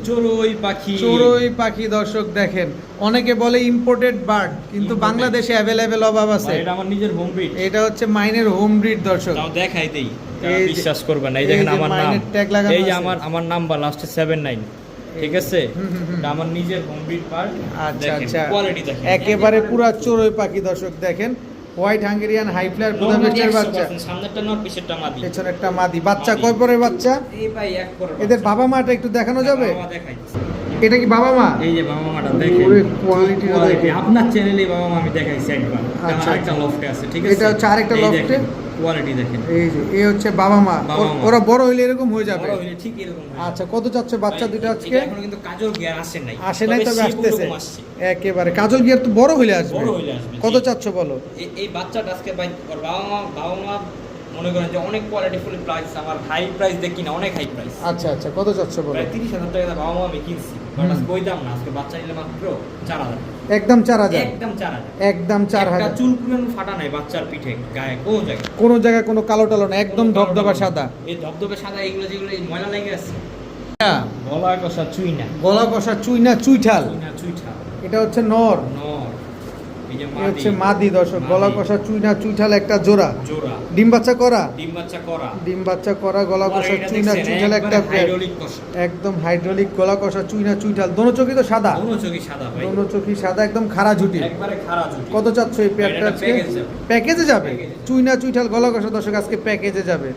[SPEAKER 1] চড়ুই পাখি।
[SPEAKER 2] চড়ুই পাখি দর্শক দেখেন অনেকে বলে ইম্পোর্টেড বার্ড কিন্তু বাংলাদেশে অ্যাভেলেবেল অভাব আছে।
[SPEAKER 1] এটা আমার নিজের হোম বিট
[SPEAKER 2] এটা হচ্ছে মাইনের হোম ব্রিড দর্শক।
[SPEAKER 1] তাও দেখাই দেই বিশ্বাস করবেন না। এই দেখেন আমার নাম। এই যে আমার আমার নাম্বার লাস্টে সেভেন নাইন ঠিক আছে?
[SPEAKER 2] হুম, হুম, হুম।
[SPEAKER 1] আমার নিজের হোমবিট পার্ট
[SPEAKER 2] আচ্ছা আচ্ছা।
[SPEAKER 1] কোয়ালিটি দেখেন।
[SPEAKER 2] একেবারে পুরা চড়ুই পাখি দর্শক দেখেন। হোয়াইট হাঙ্গেরিয়ান হাই ফ্লায়ার বুদাপেস্টের বাচ্চা।
[SPEAKER 1] সামনেরটা নট পিছেরটা মাদি।
[SPEAKER 2] পেছনে একটা মাদি। বাচ্চা। কয় পরের বাচ্চা?
[SPEAKER 1] এই ভাই এক পরের
[SPEAKER 2] এদের বাবা মাটা একটু দেখানো যাবে?
[SPEAKER 1] বাবা দেখাই
[SPEAKER 2] এটা কি বাবা মা?
[SPEAKER 1] এই যে বাবা মাটা দেখেন।
[SPEAKER 2] ওরে quality টা
[SPEAKER 1] Quality,
[SPEAKER 2] দেখেন।
[SPEAKER 1] আপনার চ্যানেলে বাবা মা আমি দেখাইছি একবার।
[SPEAKER 2] আচ্ছা,
[SPEAKER 1] আরেকটা
[SPEAKER 2] আচ্ছা।
[SPEAKER 1] লফটে আছে ঠিক আছে?
[SPEAKER 2] এটা হচ্ছে আরেকটা লফটে?
[SPEAKER 1] কোয়ালিটি দেখেন
[SPEAKER 2] এই যে এ হচ্ছে বাবা মা। ওর- বড় হইলে এরকম হয়ে যাবে।
[SPEAKER 1] বড় হইলে ঠিক এরকম
[SPEAKER 2] আচ্ছা কত চাচ্ছে বাচ্চা দুটো আজকে?
[SPEAKER 1] এখনও কিন্তু কাজল গিয়ার আসে নাই।
[SPEAKER 2] আসে নাই তবে আসতেছে। একেবারে। কাজল গিয়ার তো বড় হইলে আসবে।
[SPEAKER 1] বড় হইলে আসবে,
[SPEAKER 2] কত। চাচ্ছ বলো?
[SPEAKER 1] এই- এই বাচ্চাটা আজকে ভাই বাবা মা বাবা মা মনে করেন যে অনেক কোয়ালিটি ফুল প্রাইস আমার হাই প্রাইস দেখি না অনেক হাই প্রাইস
[SPEAKER 2] আচ্ছা আচ্ছা। কত চাচ্ছ বলো?
[SPEAKER 1] প্রায় তিরিশ হাজার টাকা বাবা মা আমি কিনছি। না আজকে বাচ্চা নিলে মাত্র
[SPEAKER 2] একদম চার হাজার?
[SPEAKER 1] একদম একটা চুল পুরানো ফাটা নাই বাচ্চার পিঠে গায়ে কোন জায়গায়।
[SPEAKER 2] কোনো জায়গায় কোনো কালো টালো না একদম ধবধবা সাদা।
[SPEAKER 1] এই ধবধবে সাদা এগুলো যেগুলো ময়লা লেগে আছে।
[SPEAKER 2] হ্যাঁ,
[SPEAKER 1] গলা কষা চুই না
[SPEAKER 2] গলা কষা
[SPEAKER 1] চুই না চুইঠাল।
[SPEAKER 2] এটা হচ্ছে নর।
[SPEAKER 1] নর।
[SPEAKER 2] হচ্ছে মাদি দর্শক গলা কষা চুইনা চুইঠাল একটা জোড়া।
[SPEAKER 1] জোড়া।
[SPEAKER 2] ডিম বাচ্চা করা?
[SPEAKER 1] ডিম বাচ্চা করা।
[SPEAKER 2] ডিম বাচ্চা করা গলা কষা চুইনা চুইঠাল একটা
[SPEAKER 1] একবারে
[SPEAKER 2] পেয়ার
[SPEAKER 1] hydraulic কষা।
[SPEAKER 2] একদম হাইড্রোলিক গলা কষা চুইনা চুইঠাল দোনো তো সাদা।
[SPEAKER 1] দোনো সাদা ভাই।
[SPEAKER 2] দোনো চোখই সাদা একদম খাড়া ঝুটি।
[SPEAKER 1] একবারে।
[SPEAKER 2] কত চাচ্ছ এই পেয়ারটা আজকে? প্যাকেজে যাবে। চুইনা চুইঠাল গলা কষা দর্শক আজকে প্যাকেজে যাবে।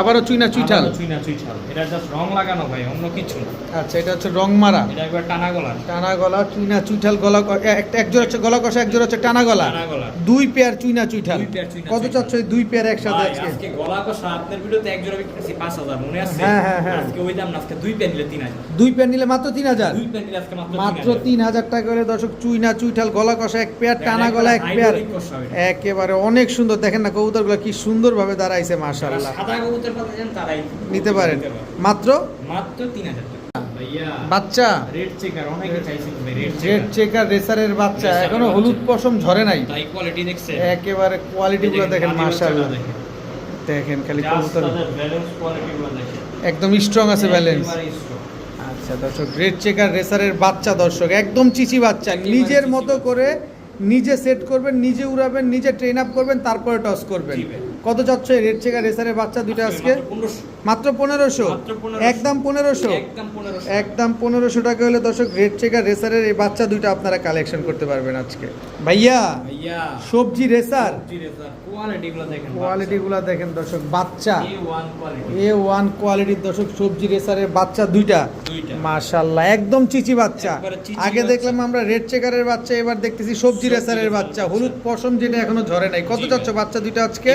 [SPEAKER 2] আবারও চুইনা চুইঠাল
[SPEAKER 1] চুইনা চুইঠাল। এটা জাস্ট রং লাগানো ভাই অন্য কিছু না।
[SPEAKER 2] আচ্ছা এটা হচ্ছে রং মারা।
[SPEAKER 1] এটা একবার টানা গলার
[SPEAKER 2] টানা গলা চুইনা চুইঠাল গলা একটা এক জোড়া হচ্ছে গলা কষা এক জোড়া হচ্ছে টানা গলা।
[SPEAKER 1] টানা গলার
[SPEAKER 2] দুই পেয়ার চুইনা চুইঠাল
[SPEAKER 1] দুই পেয়ার চুইনা
[SPEAKER 2] কত। চাচ্ছ এই দুই পেয়ার একসাথে আজকে?
[SPEAKER 1] গলা কষা আপনার ভিডিওতে এক জোড়া বিক্রি করছি পাঁচ হাজার মনে আছে?
[SPEAKER 2] হ্যাঁ, হ্যাঁ, হ্যাঁ।
[SPEAKER 1] আজকে ওই দাম না আজকে দুই পেয়ার নিলে তিন হাজার।
[SPEAKER 2] দুই পেয়ার নিলে মাত্র তিন হাজার?
[SPEAKER 1] দুই পেয়ার নিলে আজকে মাত্র
[SPEAKER 2] মাত্র তিন হাজার টাকা করে দর্শক চুইনা চুইঠাল গলা কষা এক পেয়ার টানা গলা এক পেয়ার। একেবারে অনেক সুন্দর। দেখেন না কবুতরগুলো কি সুন্দরভাবে দাঁড়াইছে মাশাআল্লাহ।
[SPEAKER 1] সাদা কবুতর পাতা যান তারাই
[SPEAKER 2] নিতে পারেন। মাত্র?
[SPEAKER 1] মাত্র তিন হাজার টাকা।
[SPEAKER 2] বাচ্চা।
[SPEAKER 1] রেড চেকার অনেকে চাইছিল রেড
[SPEAKER 2] রেড
[SPEAKER 1] চেকার
[SPEAKER 2] চেকার রেসারের বাচ্চা।
[SPEAKER 1] এখনও
[SPEAKER 2] হলুদ পশম ঝরে নাই।
[SPEAKER 1] তাই কোয়ালিটি দেখছেন
[SPEAKER 2] একেবারে কোয়ালিটি গুলো দেখেন মাশাআল্লাহ।
[SPEAKER 1] দেখেন।
[SPEAKER 2] খালি কবুতর।
[SPEAKER 1] ব্যালেন্স কোয়ালিটি দেখেন।
[SPEAKER 2] একদম স্ট্রং আছে ব্যালেন্স আচ্ছা দর্শক গ্রেট চেকার রেসারের বাচ্চা দর্শক একদম চিচি বাচ্চা। নিজের মতো করে নিজে সেট করবেন নিজে উড়াবেন নিজে ট্রেন আপ করবেন তারপরে টস করবেন। কত যাচ্ছে? রেড চেকার রেসারের বাচ্চা দুটো আজকে
[SPEAKER 1] মাত্র
[SPEAKER 2] পনেরোশো? একদম পনেরোশো?
[SPEAKER 1] একদম
[SPEAKER 2] পনেরোশো। টাকা হলে দর্শক রেড চেকার রেসারের এই বাচ্চা দুইটা আপনারা কালেকশন করতে পারবেন আজকে। ভাইয়া সবজি রেসার
[SPEAKER 1] কোয়ালিটিগুলো দেখেন
[SPEAKER 2] কোয়ালিটি গুলা দেখেন দর্শক বাচ্চা।
[SPEAKER 1] এ ওয়ান
[SPEAKER 2] কোয়ালিটির দর্শক সবজি রেসারের বাচ্চা দুইটা। মাশাল্লাহ একদম চিচি বাচ্চা। আগে দেখলাম আমরা রেড চেকারের বাচ্চা এবার দেখতেছি সবজি রেসারের বাচ্চা। হলুদ পশম যেটা এখনও ঝরে নাই। কত চাচ্ছ বাচ্চা দুইটা আজকে?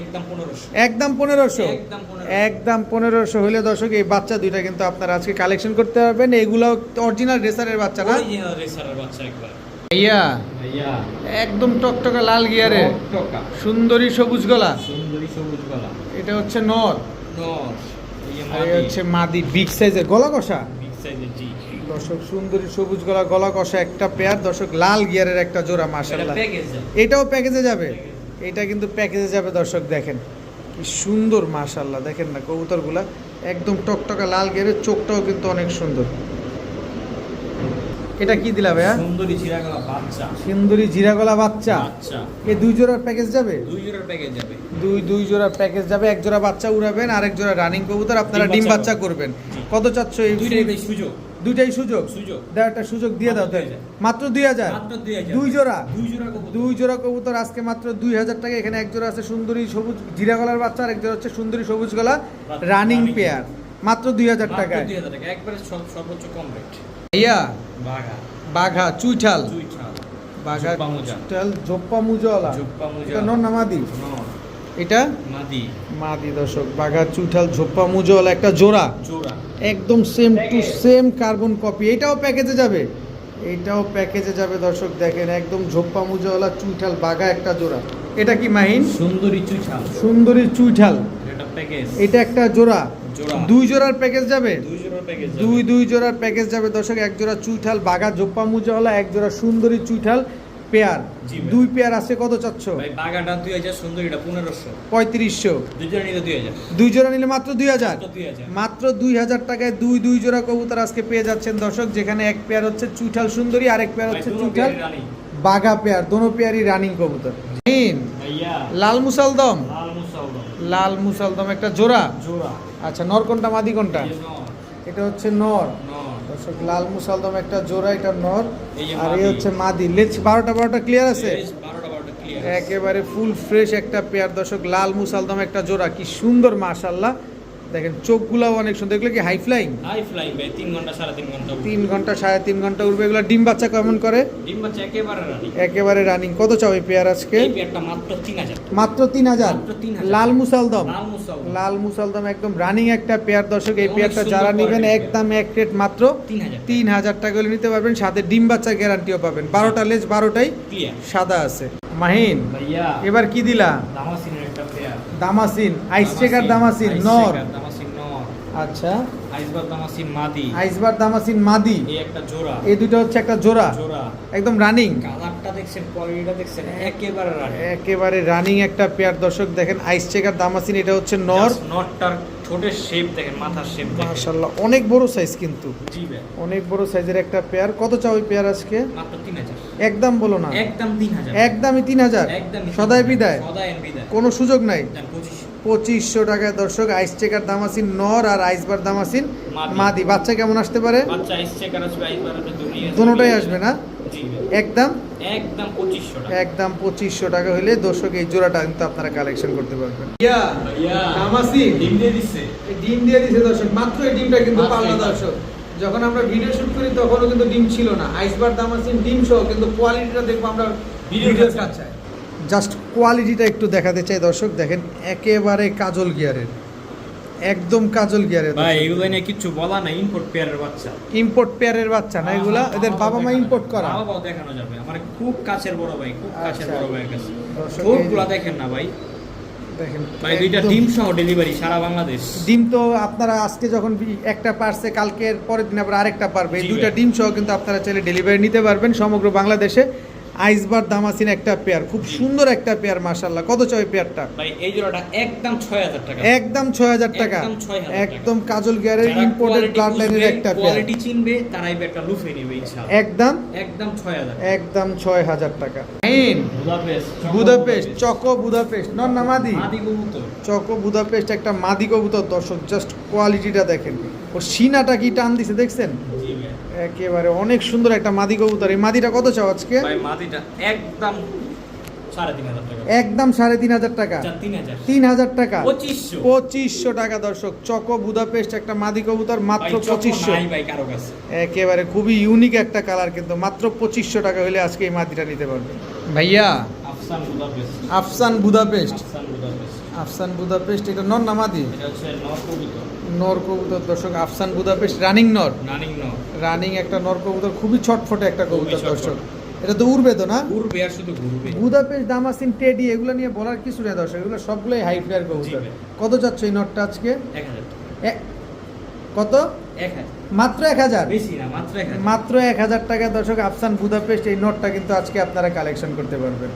[SPEAKER 1] একদম 1500
[SPEAKER 2] একদম পনেরোশো?
[SPEAKER 1] একদম 1500
[SPEAKER 2] একদম পনেরোশো হলে দর্শক এই বাচ্চা দুইটা কিন্তু আপনারা আজকে কালেকশন করতে পারবেন। এগুলো অরিজিনাল রেসারের বাচ্চা না?
[SPEAKER 1] অরিজিনাল রেসারের বাচ্চা একবার।
[SPEAKER 2] ভাইয়া
[SPEAKER 1] ভাইয়া।
[SPEAKER 2] একদম টকটকা লাল গিয়ারে। সুন্দরী সবুজ গলা।
[SPEAKER 1] সুন্দরী সবুজ গলা।
[SPEAKER 2] এটা হচ্ছে নর।
[SPEAKER 1] নর।
[SPEAKER 2] হচ্ছে মাদি বিগ সাইজের গলা কষা।
[SPEAKER 1] বিগ সাইজের জি।
[SPEAKER 2] দর্শক সুন্দরী সবুজ গলা গলা কষা একটা পেয়ার দর্শক লাল গিয়ারের একটা জোড়া
[SPEAKER 1] এটা
[SPEAKER 2] এটাও প্যাকেজে যাবে? এটা কিন্তু প্যাকেজে যাবে দর্শক দেখেন। কি সুন্দর মাশাল্লাহ দেখেন না কবুতরগুলা একদম টকটকা লাল গিয়ারের চোখটাও কিন্তু অনেক সুন্দর। এটা কি দিলা ভাইয়া?
[SPEAKER 1] সুন্দরী চিরাগলা বাচ্চা।
[SPEAKER 2] সুন্দরী জিরা গলা বাচ্চা।
[SPEAKER 1] আচ্ছা
[SPEAKER 2] এই দুই জোড়ার প্যাকেজ যাবে?
[SPEAKER 1] দুই জোড়ার প্যাকেজ যাবে।
[SPEAKER 2] দুই দুই জোড়া প্যাকেজ যাবে। এক জোড়া বাচ্চা উড়াবেন আর এক জোড়া রানিং কবুতর। আপনারা
[SPEAKER 1] ডিম বাচ্চা
[SPEAKER 2] করবেন। কত চাচ্ছ এই
[SPEAKER 1] দুইটাই সুযোগ।
[SPEAKER 2] দুইটাই সুযোগ?
[SPEAKER 1] সুযোগ।
[SPEAKER 2] একটা সুযোগ দিয়ে দাও
[SPEAKER 1] মাত্র
[SPEAKER 2] তাহলে।
[SPEAKER 1] 2000
[SPEAKER 2] মাত্র দুই হাজার? দুই জোড়া?
[SPEAKER 1] দুই জোড়া কবুতর।
[SPEAKER 2] আজকে মাত্র দুই হাজার টাকা। এখানে এক জোড়া আছে সুন্দরী সবুজ জিরা গলার বাচ্চা আর এক জোড়া হচ্ছে সুন্দরী সবুজ গলা রানিং পেয়ার মাত্র দুই হাজার
[SPEAKER 1] মাত্র
[SPEAKER 2] টাকায়।
[SPEAKER 1] 2000 টাকা। সর্বোচ্চ কম রেট
[SPEAKER 2] ভাইয়া
[SPEAKER 1] বাঘা।
[SPEAKER 2] বাঘা চুইঠাল।
[SPEAKER 1] চুইঠা
[SPEAKER 2] বাঘা। চুইঠাল জোপ্পা মুজওয়ালা।
[SPEAKER 1] জোপ্পা মোজা।
[SPEAKER 2] এটা নর না মাদি
[SPEAKER 1] নর,
[SPEAKER 2] এটা?
[SPEAKER 1] মাদি।
[SPEAKER 2] মাদি দর্শক বাঘা চুইঠাল ঝোপ্পা মুজওয়ালা একটা জোড়া।
[SPEAKER 1] জোড়া।
[SPEAKER 2] একদম same to same carbon copy এটাও প্যাকেজে যাবে? এটাও প্যাকেজে যাবে দর্শক দেখেন একদম ঝোপ্পা মুজওয়ালা চুইঠাল বাঘা একটা জোড়া। এটা কি মাহিন?
[SPEAKER 1] সুন্দরী চুইঠা
[SPEAKER 2] সুন্দরী চুইঠাল
[SPEAKER 1] এটা প্যাকেজ
[SPEAKER 2] এটা একটা জোড়া। দুই জোড়ার প্যাকেজ যাবে?
[SPEAKER 1] দুই জোড়ার প্যাকেজ
[SPEAKER 2] দুই দুই জোড়ার প্যাকেজ যাবে দর্শক এক জোড়া চুইঠাল বাঘা জোপ্পা মুজওয়ালা এক জোড়া সুন্দরী চুইঠাল পেয়ার? দুই পেয়ার আছে কত চাচ্ছ?
[SPEAKER 1] বাগাটা দুই হাজার সুন্দরীটা পনেরোশো।
[SPEAKER 2] পঁয়ত্রিশশো।
[SPEAKER 1] দুই জোড়া নিলে দুই হাজার।
[SPEAKER 2] দুই জোড়া নিলে মাত্র দুই হাজার?
[SPEAKER 1] মাত্র দুই হাজার।
[SPEAKER 2] টাকায় দুই দুই জোড়া কবুতর আজকে পেয়ে যাচ্ছেন দর্শক যেখানে এক পেয়ার হচ্ছে চুইঠাল সুন্দরী আর এক পেয়ার হচ্ছে
[SPEAKER 1] দুনো
[SPEAKER 2] চুইঠাল বাঘা পেয়ার। দোনো পেয়ারই রানিং কবুতর। লাল মুসালদম।
[SPEAKER 1] লাল
[SPEAKER 2] মুসালদম। একটা জোড়া?
[SPEAKER 1] জোড়া।
[SPEAKER 2] আচ্ছা নর কোনটা মাদি কোনটা? এটা হচ্ছে নর। দর্শক লাল মুসালদম একটা জোড়া এটা নর। আর এই। হচ্ছে মাদি। লেজ বারোটা বারোটা ক্লিয়ার আছে। একেবারে ফুল ফ্রেশ একটা পেয়ার দর্শক লাল মুসালদম একটা জোড়া। কি সুন্দর মাশাল্লাহ দেখেন চোখগুলাও অনেক সুন্দর। এগুলো কি হাই ফ্লাইং
[SPEAKER 1] হাই ফ্লাইং ভাই তিন ঘণ্টা সাড়ে তিন ঘণ্টা উঠবে।
[SPEAKER 2] তিন ঘণ্টা সাড়ে তিন ঘণ্টা উঠবে এগুলো ডিম বাচ্চা কেমন করে?
[SPEAKER 1] ডিম বাচ্চা একেবারে রানি
[SPEAKER 2] একেবারে রানিং কত চাও এই পেয়ার আজকে?
[SPEAKER 1] এই পেয়ারটা মাত্র তিন হাজার।
[SPEAKER 2] মাত্র তিন হাজার?
[SPEAKER 1] মাত্র 3,000
[SPEAKER 2] লাল মুসালদম
[SPEAKER 1] লাল মুসাল
[SPEAKER 2] লাল মুসালদম একদম রানিং একটা পেয়ার দর্শক এই পেয়ারটা যারা নেবেন একদম এক রেট মাত্র
[SPEAKER 1] তিন হাজার
[SPEAKER 2] টাকা। হলে নিতে পারবেন। সাথে ডিম বাচ্চা গ্যারান্টিও পাবেন। বারোটা লেজ বারোটাই
[SPEAKER 1] ক্লিয়ার
[SPEAKER 2] সাদা আছে। মাহিন এবার কি দিলা? দামাসিন আইস চেকার দামাসিন নর। আচ্ছা।
[SPEAKER 1] আইসবার দামাসিন মাদি।
[SPEAKER 2] আইসবার দামাসিন মাদি।
[SPEAKER 1] এই একটা জোড়া।
[SPEAKER 2] এই দুটো হচ্ছে একটা জোড়া।
[SPEAKER 1] জোড়া।
[SPEAKER 2] একদম রানিং
[SPEAKER 1] কালারটা দেখছেন কোয়ালিটিটা দেখছেন একেবারে রানি
[SPEAKER 2] একেবারে রানিং একটা পেয়ার দর্শক দেখেন আইস চেকার দামাসিন এটা হচ্ছে নর
[SPEAKER 1] নটটার ঠোঁটের শেপ দেখেন মাথার শেপ দেখেন।
[SPEAKER 2] মাশাল্লাহ অনেক বড় সাইজ কিন্তু।
[SPEAKER 1] জি ভাই।
[SPEAKER 2] অনেক বড় সাইজের একটা পেয়ার কত চাও ওই পেয়ার আজকে?
[SPEAKER 1] মাত্র তিন হাজার।
[SPEAKER 2] একদম বলো না।
[SPEAKER 1] একদম তিন হাজার।
[SPEAKER 2] একদমই তিন হাজার।
[SPEAKER 1] একদম
[SPEAKER 2] সদাই বিদায়।
[SPEAKER 1] সদাই বিদায়।
[SPEAKER 2] কোনো সুযোগ নাই।
[SPEAKER 1] পঁচিশশো
[SPEAKER 2] টাকায় দর্শক আইস চেকার দামাসিন নর আর আইসবার দামাসিন
[SPEAKER 1] মাদি।
[SPEAKER 2] মাদি। বাচ্চা কেমন আসতে পারে? দুটোটাই আসবে না? একদম?
[SPEAKER 1] একদম পঁচিশশো টাকা।
[SPEAKER 2] একদম পঁচিশশো টাকা হলে দর্শক এই জোড়াটা কিন্তু আপনারা কালেকশন করতে পারবেন।
[SPEAKER 1] ডিম দিয়ে দিচ্ছে
[SPEAKER 2] ডিম দিয়ে দিছে দর্শক মাত্র এই ডিমটা কিন্তু পাল্লা দর্শক। যখন আমরা ভিডিও শুট করি তখনও কিন্তু ডিম ছিল না। আইসবার দামাসিন ডিম সহ কিন্তু কোয়ালিটিটা দেখব আমরা
[SPEAKER 1] কাছে।
[SPEAKER 2] কাছে জাস্ট কোয়ালিটিটা একটু দেখাতে চাই। দর্শক দেখেন একেবারে কাজল গিয়ারের একদম কাজল গিয়ারের
[SPEAKER 1] ভাই এগুলো নিয়ে কিছু বলা নাই ইম্পোর্ট পেয়ারের বাচ্চা।
[SPEAKER 2] ইম্পোর্ট পেয়ারের বাচ্চা না এগুলা এদের বাবা মা ইম্পোর্ট। করা।
[SPEAKER 1] বাবাও দেখানো যাবে। আমার খুব কাছের বড় ভাই খুব কাছের
[SPEAKER 2] আচ্ছা।
[SPEAKER 1] বড় ভাইয়ের কাছে। ঠোঁটগুলা দেখেন না ভাই।
[SPEAKER 2] দেখেন
[SPEAKER 1] ভাই দুইটা ডিম সহ ডেলিভারি সারা বাংলাদেশ।
[SPEAKER 2] ডিম তো আপনারা আজকে যখন একটা পারছে কালকের পরের দিন আবার আরেকটা পারবে। দুইটা ডিম সহ কিন্তু আপনারা চাইলে ডেলিভারি নিতে পারবেন সমগ্র বাংলাদেশে। আইসবার দামাসিন একটা পেয়ার খুব সুন্দর একটা পেয়ার মাশাল্লাহ কত চাই পেয়ারটা?
[SPEAKER 1] ভাই এই জোড়াটা একদম ছয় হাজার টাকা।
[SPEAKER 2] একদম ছয় হাজার টাকা।
[SPEAKER 1] একদম 6,000 টাকা।
[SPEAKER 2] একদম কাজল গিয়ারের
[SPEAKER 1] যারা
[SPEAKER 2] ইম্পোর্টেড ব্লাড লাইনের একটা পেয়ার।
[SPEAKER 1] quality চিনবে তারাই একটা লুফে নেবে ইনশাআল্লাহ।
[SPEAKER 2] একদম?
[SPEAKER 1] একদম ছয় হাজার
[SPEAKER 2] একদম ছয় হাজার টাকা। আইন?
[SPEAKER 1] Budapest
[SPEAKER 2] Budapest. Choco Budapest. নন নামাদি
[SPEAKER 1] মাদি? কবুতর।
[SPEAKER 2] চকো বুদাপেস্ট একটা মাদি কবুতর দর্শক জাস্ট কোয়ালিটিটা দেখেন। ও সিনাটা কি টান দিছে দেখছেন? একেবারে অনেক সুন্দর একটা মাদি কবুতর। এই মাদিটা কত চাও আজকে?
[SPEAKER 1] ভাই মাদিটা একদম সাড়ে তিন হাজার টাকা।
[SPEAKER 2] একদম সাড়ে তিন হাজার টাকা?
[SPEAKER 1] আচ্ছা, তিন হাজার।
[SPEAKER 2] টাকা?
[SPEAKER 1] পঁচিশশো।
[SPEAKER 2] টাকা দর্শক। চকো বুদাপেস্ট একটা মাদি কবুতর মাত্র পঁচিশশো।
[SPEAKER 1] নাই ভাই কারও কাছে।
[SPEAKER 2] একেবারে খুবই ইউনিক একটা কালার কিন্তু মাত্র পঁচিশশো টাকা হলে আজকে এই মাদিটা নিতে পারবেন ভাইয়া
[SPEAKER 1] Afsan Budapest.
[SPEAKER 2] Afsan Budapest.
[SPEAKER 1] Afsan Budapest.
[SPEAKER 2] Afsan এটা নর না মাদি?
[SPEAKER 1] এটা হচ্ছে নর কবুতর
[SPEAKER 2] দর্শক আফসান বুদাপেস্ট রানিং নর।
[SPEAKER 1] নানিং নর।
[SPEAKER 2] রানিং একটা নর কবুতর খুবই ছটফটে একটা কবুতর দর্শক। এটা তো উড়বে তো না?
[SPEAKER 1] ঘুরবে আর শুধু ঘুরবে।
[SPEAKER 2] বুদাপেস্ট দামাসিন টেডি এগুলো নিয়ে বলার কিছু নেই দর্শক। এগুলো সবগুলোই হাই ফ্লায়ার কবুতর। কত যাচ্ছে এই নটটা আজকে? কত?
[SPEAKER 1] মাত্র এক হাজার?
[SPEAKER 2] মাত্র এক হাজার। টাকা দর্শক আফসান বুদাপেস্ট এই নোটটা কিন্তু আজকে আপনারা কালেকশন করতে পারবেন।